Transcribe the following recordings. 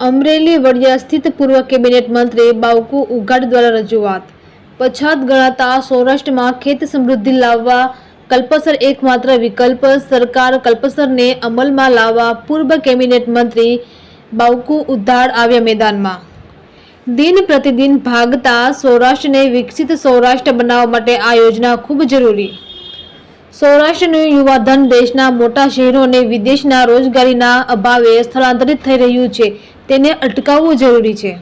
અમરેલી વડિયા સ્થિત પૂર્વ કેબિનેટ મંત્રી બાવકુ ઉઘાડ દ્વારા રજૂઆત. પછાત ગણાતા સૌરાષ્ટ્રમાં ખેત સમૃદ્ધિ લાવવા કલ્પસર એકમાત્ર વિકલ્પ સરકાર કલ્પસરને અમલમાં લાવવા પૂર્વ કેબિનેટ મંત્રી બાવકુ ઉદ્ધાડ આવ્યા મેદાનમાં. દિન પ્રતિદિન ભાગતા સૌરાષ્ટ્રને વિકસિત સૌરાષ્ટ્ર બનાવવા માટે આ યોજના ખૂબ જરૂરી. સૌરાષ્ટ્રનું યુવાધન દેશના મોટા શહેરો અને વિદેશના રોજગારીના અભાવે સ્થળાંતરિત થઈ રહ્યું છે. તેને અટકાવવું જરૂરી છે.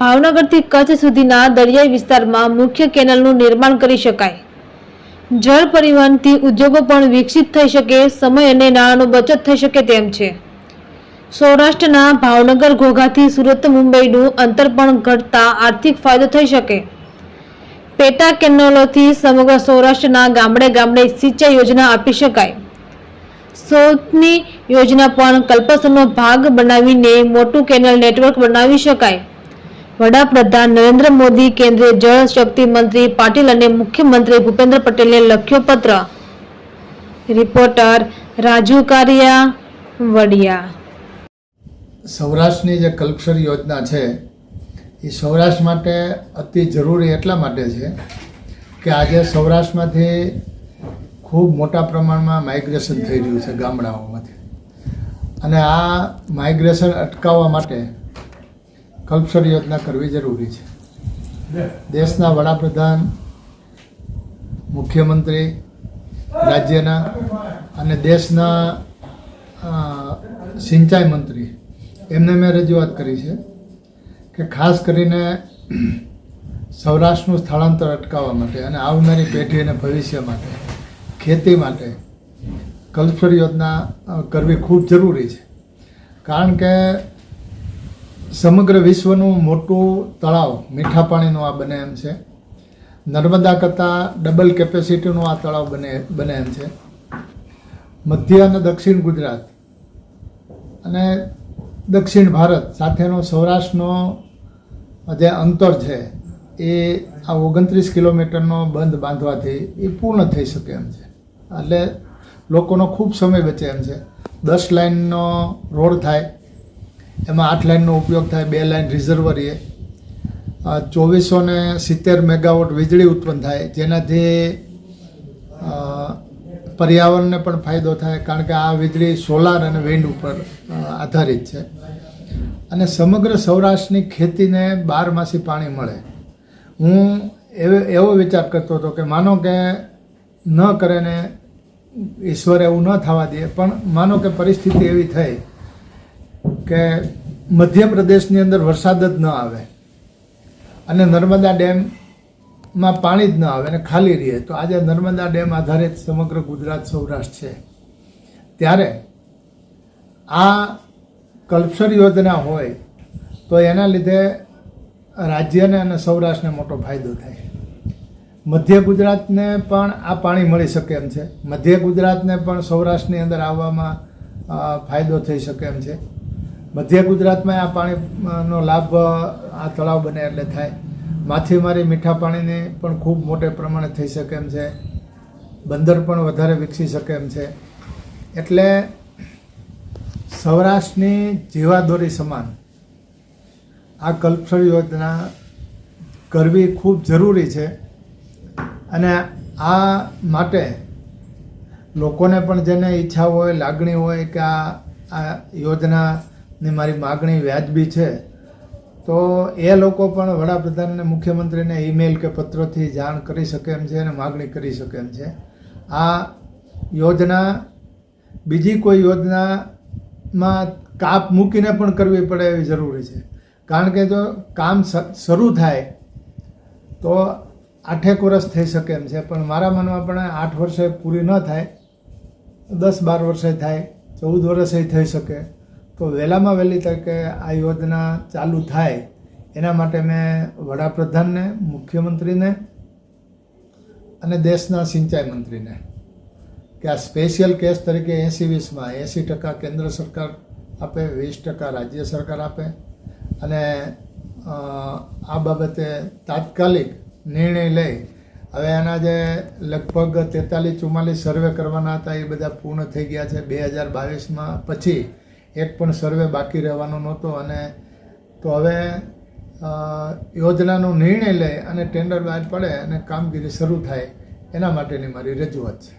ભાવનગરથી કચ્છ સુધીના દરિયાઈ વિસ્તારમાં મુખ્ય કેનલનું નિર્માણ કરી શકાય. જળ પરિવહનથી ઉદ્યોગો પણ વિકસિત થઈ શકે, સમય અને નાણાંનો બચત થઈ શકે તેમ છે. સૌરાષ્ટ્રના ભાવનગર ઘોઘાથી સુરત મુંબઈનું અંતર પણ ઘટતા આર્થિક ફાયદો થઈ શકે. પેટા કેનલોથી સમગ્ર સૌરાષ્ટ્રના ગામડે ગામડે સિંચાઈ યોજના આપી શકાય. સૌની યોજના પણ કલ્પસરનો ભાગ બનાવીને મોટું કેનલ નેટવર્ક બનાવી શકાય. વડાપ્રધાન નરેન્દ્ર મોદી, કેન્દ્રીય જળ શક્તિ મંત્રી પાટીલ અને મુખ્યમંત્રી ભૂપેન્દ્ર પટેલને લખ્યો પત્ર. રિપોર્ટર રાજુ કારિયા, વડિયા. સૌરાષ્ટ્રની જે કલ્પસર યોજના છે, એ સૌરાષ્ટ્ર માટે અતિ જરૂરી એટલા માટે છે કે આજે સૌરાષ્ટ્રમાંથી ખૂબ મોટા પ્રમાણમાં માઇગ્રેશન થઈ રહ્યું છે ગામડાઓમાંથી. અને આ માઇગ્રેશન અટકાવવા માટે કલ્પસર યોજના કરવી જરૂરી છે. દેશના વડાપ્રધાન, મુખ્યમંત્રી, રાજ્યના અને દેશના સિંચાઈ મંત્રી, એમને મેં રજૂઆત કરી છે કે ખાસ કરીને સૌરાષ્ટ્રનું સ્થળાંતર અટકાવવા માટે અને આવનારી પેઢી અને ભવિષ્ય માટે ખેતી માટે કલ્પસર યોજના કરવી ખૂબ જરૂરી છે. કારણ કે સમગ્ર વિશ્વનું મોટું તળાવ મીઠા પાણીનું આ બને એમ છે. નર્મદા કરતાં ડબલ કેપેસિટીનું આ તળાવ બને બને એમ છે. મધ્ય અને દક્ષિણ ગુજરાત અને દક્ષિણ ભારત સાથેનો સૌરાષ્ટ્રનો જે અંતર છે એ આ ઓગણત્રીસ કિલોમીટરનો બંધ બાંધવાથી એ પૂર્ણ થઈ શકે એમ છે. એટલે લોકોનો ખૂબ સમય બચે એમ છે. દસ લાઇનનો રોડ થાય, એમાં આઠ લાઇનનો ઉપયોગ થાય, બે લાઇન રિઝર્વરીએ. ચોવીસો ને સિત્તેર મેગાવોટ વીજળી ઉત્પન્ન થાય, જેનાથી પર્યાવરણને પણ ફાયદો થાય, કારણ કે આ વીજળી સોલાર અને વિન્ડ ઉપર આધારિત છે. અને સમગ્ર સૌરાષ્ટ્રની ખેતીને બારમાસી પાણી મળે. હું એવો વિચાર કરતો હતો કે માનો કે ન કરે ને ઈશ્વર એવું ન થવા દે. પણ માનો કે પરિસ્થિતિ એવી થઈ કે મધ્યપ્રદેશની અંદર વરસાદ જ ન આવે અને નર્મદા ડેમમાં પાણી જ ન આવે અને ખાલી રહે. તો આજે નર્મદા ડેમ આધારિત સમગ્ર ગુજરાત સૌરાષ્ટ્ર છે. ત્યારે આ કલ્પસર યોજના હોય તો એના લીધે રાજ્યને અને સૌરાષ્ટ્રને મોટો ફાયદો થાય. મધ્ય ગુજરાતને પણ આ પાણી મળી શકે એમ છે. મધ્ય ગુજરાતને પણ સૌરાષ્ટ્રની અંદર આવવામાં ફાયદો થઈ શકે એમ છે. મધ્ય ગુજરાતમાં આ પાણીનો લાભ આ તળાવ બને એટલે થાય. માછીમારી મીઠા પાણીની પણ ખૂબ મોટે પ્રમાણે થઈ શકે એમ છે. બંદર પણ વધારે વિકસી શકે એમ છે. એટલે સૌરાષ્ટ્રની જીવાદોરી સમાન. આ કલ્પસર યોજના કરવી ખૂબ જરૂરી છે. અને આ માટે લોકોને પણ જેને ઈચ્છા હોય, લાગણી હોય કે આ યોજનાની મારી માગણી વ્યાજબી છે, તો એ લોકો પણ વડાપ્રધાનને, મુખ્યમંત્રીને ઈમેલ કે પત્રથી જાણ કરી શકે એમ છે અને માગણી કરી શકે એમ છે. આ યોજના, બીજી કોઈ યોજનામાં કાપ મૂકીને પણ કરવી પડે એવી જરૂરી છે. કારણ કે જો કામ શરૂ થાય, તો આઠેક વર્ષ થઈ શકે એમ છે. પણ મારા મનમાં પણ આઠ વર્ષે પૂરી ન થાય. દસ બાર વર્ષે થાય, ચૌદ વર્ષે થઈ શકે. તો વહેલામાં વહેલી તકે આ યોજના ચાલુ થાય. એના માટે મેં વડાપ્રધાનને, મુખ્યમંત્રીને અને દેશના સિંચાઈ મંત્રીને કે આ સ્પેશિયલ કેસ તરીકે એંસી વીસમાં એંસી ટકા કેન્દ્ર સરકાર આપે, વીસ ટકા રાજ્ય સરકાર આપે. અને આ બાબતે તાત્કાલિક નિર્ણય લઈ. હવે એના જે લગભગ તેતાલીસ ચુમ્માલીસ સર્વે કરવાના હતા, એ બધા પૂર્ણ થઈ ગયા છે. બે હજાર બાવીસમાં પછી એક પણ સર્વે બાકી રહેવાનો નહોતો અને તો હવે યોજનાનો નિર્ણય લે અને ટેન્ડર બહાર પડે અને કામગીરી શરૂ થાય, એના માટેની મારી રજૂઆત છે.